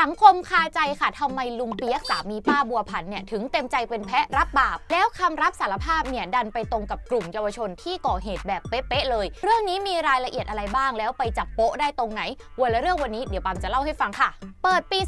สังคมคาใจค่ะทำไมลุงเปียกสามีป้าบัวผันเนี่ยถึงเต็มใจเป็นแพะรับบาป แล้วคำรับสารภาพเนี่ยดันไปตรงกับกลุ่มเยาวชนที่ก่อเหตุแบบเป๊ะๆเลย เรื่องนี้มีรายละเอียดอะไรบ้างแล้วไปจับโป๊ะได้ตรงไหนวันละเรื่องวันนี้เดี๋ยวปามจะเล่าให้ฟังค่ะ เปิดปี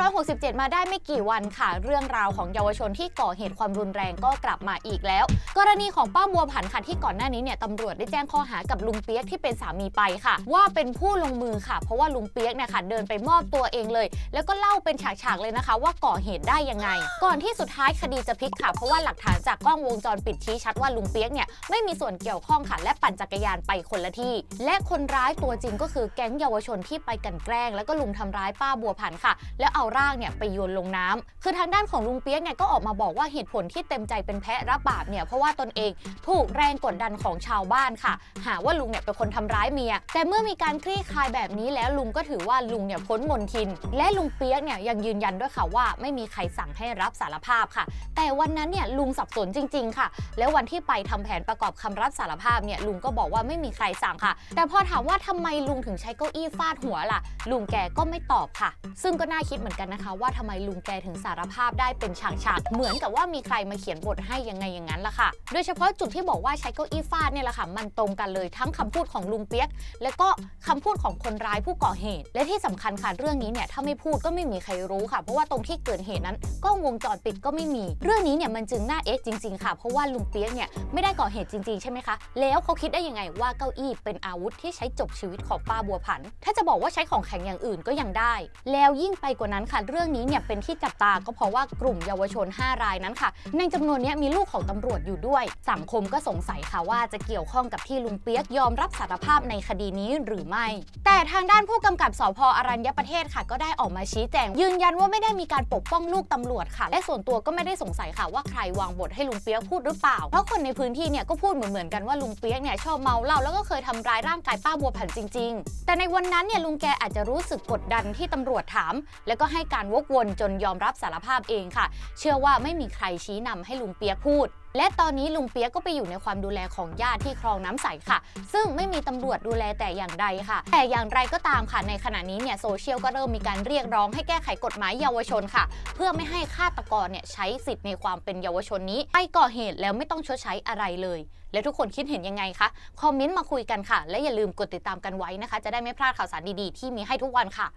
2567 มาได้ไม่กี่วันค่ะ เรื่องราวของเยาวชนที่ก่อเหตุความรุนแรงก็กลับมาอีกแล้ว กรณีของป้าบัวผันค่ะที่ก่อนหน้านี้เนี่ยตำรวจได้แจ้งข้อหากับลุงเปียกที่เป็นสามีไปค่ะ ว่าเป็นผู้ลงมือค่ะ เพราะว่าลุงเปียกเนี่ยค่ะเดินไปมอบตัวเองเลยแล้วก็เล่าเป็นฉากๆเลยนะคะ ว่าก่อเหตุได้ยังไง ก่อนที่สุดท้ายคดีจะพลิกค่ะ เพราะว่าหลักฐานจากกล้องวงจรปิดชี้ชัดว่าลุงเปียกเนี่ยไม่มีส่วนเกี่ยวข้องค่ะและปั่นจักรยานไปคนละที่ และคนร้ายตัวจริงก็คือแก๊งเยาวชนที่ไปกันแกล้ง แล้วก็ลุมทำร้ายป้าบัวผันค่ะ แล้วเอาร่างเนี่ยไปโยนลงน้ำคือทางด้านของลุงเปียกเนี่ยก็ออกมาบอกว่าเหตุผลที่เต็มใจเป็นแพะรับบาปเนี่ยเพราะว่าตนเองถูกแรงกดดันของชาวบ้านค่ะ หาว่าลุงเนี่ยเป็นคนทำร้ายเมีย แต่เมื่อมีการคลี่คลายแบบนี้แล้วลุงก็ถือว่าลุงเนี่ยพ้นมนทิน และลุุงเปียกเนี่ยยังยืนยันด้วยค่ะว่าไม่มีใครสั่งให้รับสารภาพค่ะ แต่วันนั้นเนี่ยลุงสับสนจริง ๆ ค่ะ แล้ววันที่ไปทำแผนประกอบคำรับสารภาพเนี่ยลุงก็บอกว่าไม่มีใครสั่งค่ะ แต่พอถามว่าทำไมลุงถึงใช้เก้าอี้ฟาดหัวล่ะ ลุงแกก็ไม่ตอบค่ะ ซึ่งก็น่าคิดเหมือนกันนะคะ ว่าทำไมลุงแกถึงสารภาพได้เป็นฉากๆเหมือนกับว่ามีใครมาเขียนบทให้ยังไงอย่างนั้นล่ะค่ะ โดยเฉพาะจุดที่บอกว่าใช้เก้าอี้ฟาดเนี่ยแหละค่ะมันตรงกันเลยทั้งคำพูดของลุงเปียก แล้วก็คำพูดของคนร้ายผู้ก่อเหตุ และที่สำคัญค่ะเรื่องนี้เนี่ยถ้าไม่พูดก็ไม่มีใครรู้ค่ะ เพราะว่าตรงที่เกิดเหตุนั้นกล้องวงจรปิดก็ไม่มี เรื่องนี้เนี่ยมันจึงน่าเอ๊ะจริง ๆ ค่ะ เพราะว่าลุงเปี๊ยกเนี่ยไม่ได้ก่อเหตุจริง ๆ ใช่ไหมคะ แล้วเขาคิดได้ยังไงว่าเก้าอี้เป็นอาวุธที่ใช้จบชีวิตของป้าบัวผัน ถ้าจะบอกว่าใช้ของแข็งอย่างอื่นก็ยังได้ แล้วยิ่งไปกว่านั้นค่ะ เรื่องนี้เนี่ยเป็นที่จับตาก็เพราะว่ากลุ่มเยาวชน 5 รายนั้นค่ะ ในจำนวนนี้มีลูกของตำรวจอยู่ด้วย สังคมก็สงสัยค่ะว่าจะเกี่ยวข้องกับที่ลุงเปี๊ยกยอมรับสารภาพในคดีนี้หรือไม่ แต่ทางด้านผู้กำกับสพอรัญญประเทศค่ะก็ได้ออกมาชี้แจง ยืนยันว่าไม่ได้มีการปกป้องลูกตำรวจค่ะ และส่วนตัวก็ไม่ได้สงสัยค่ะว่าใครวางบทให้ลุงเปียกพูดหรือเปล่า เพราะคนในพื้นที่เนี่ยก็พูดเหมือนๆกันว่าลุงเปียกเนี่ยชอบเมาเหล้าแล้วก็เคยทำร้ายร่างกายป้าบัวผันจริง ๆ แต่ในวันนั้นเนี่ยลุงแกอาจจะรู้สึกกดดันที่ตำรวจถาม แล้วก็ให้การวกวนจนยอมรับสารภาพเองค่ะ เชื่อว่าไม่มีใครชี้นำให้ลุงเปียกพูด และตอนนี้ลุงเปียกก็ไปอยู่ในความดูแลของญาติที่คลองน้ำใสค่ะ ซึ่งไม่มีตำรวจดูแลแต่อย่างใดค่ะ แต่อย่างไรก็ตามค่ะในขณะนี้เนี่ยโซเชียลก็เริ่มมีการเรียกร้องให้แก้ไขกฎหมายเยาวชนค่ะ เพื่อไม่ให้ฆาตกรเนี่ยใช้สิทธิ์ในความเป็นเยาวชนนี้ไปก่อเหตุแล้วไม่ต้องชดใช้อะไรเลย แล้วทุกคนคิดเห็นยังไงคะคอมเมนต์มาคุยกันค่ะ และอย่าลืมกดติดตามกันไว้นะคะ จะได้ไม่พลาดข่าวสารดีๆ ที่มีให้ทุกวันค่ะ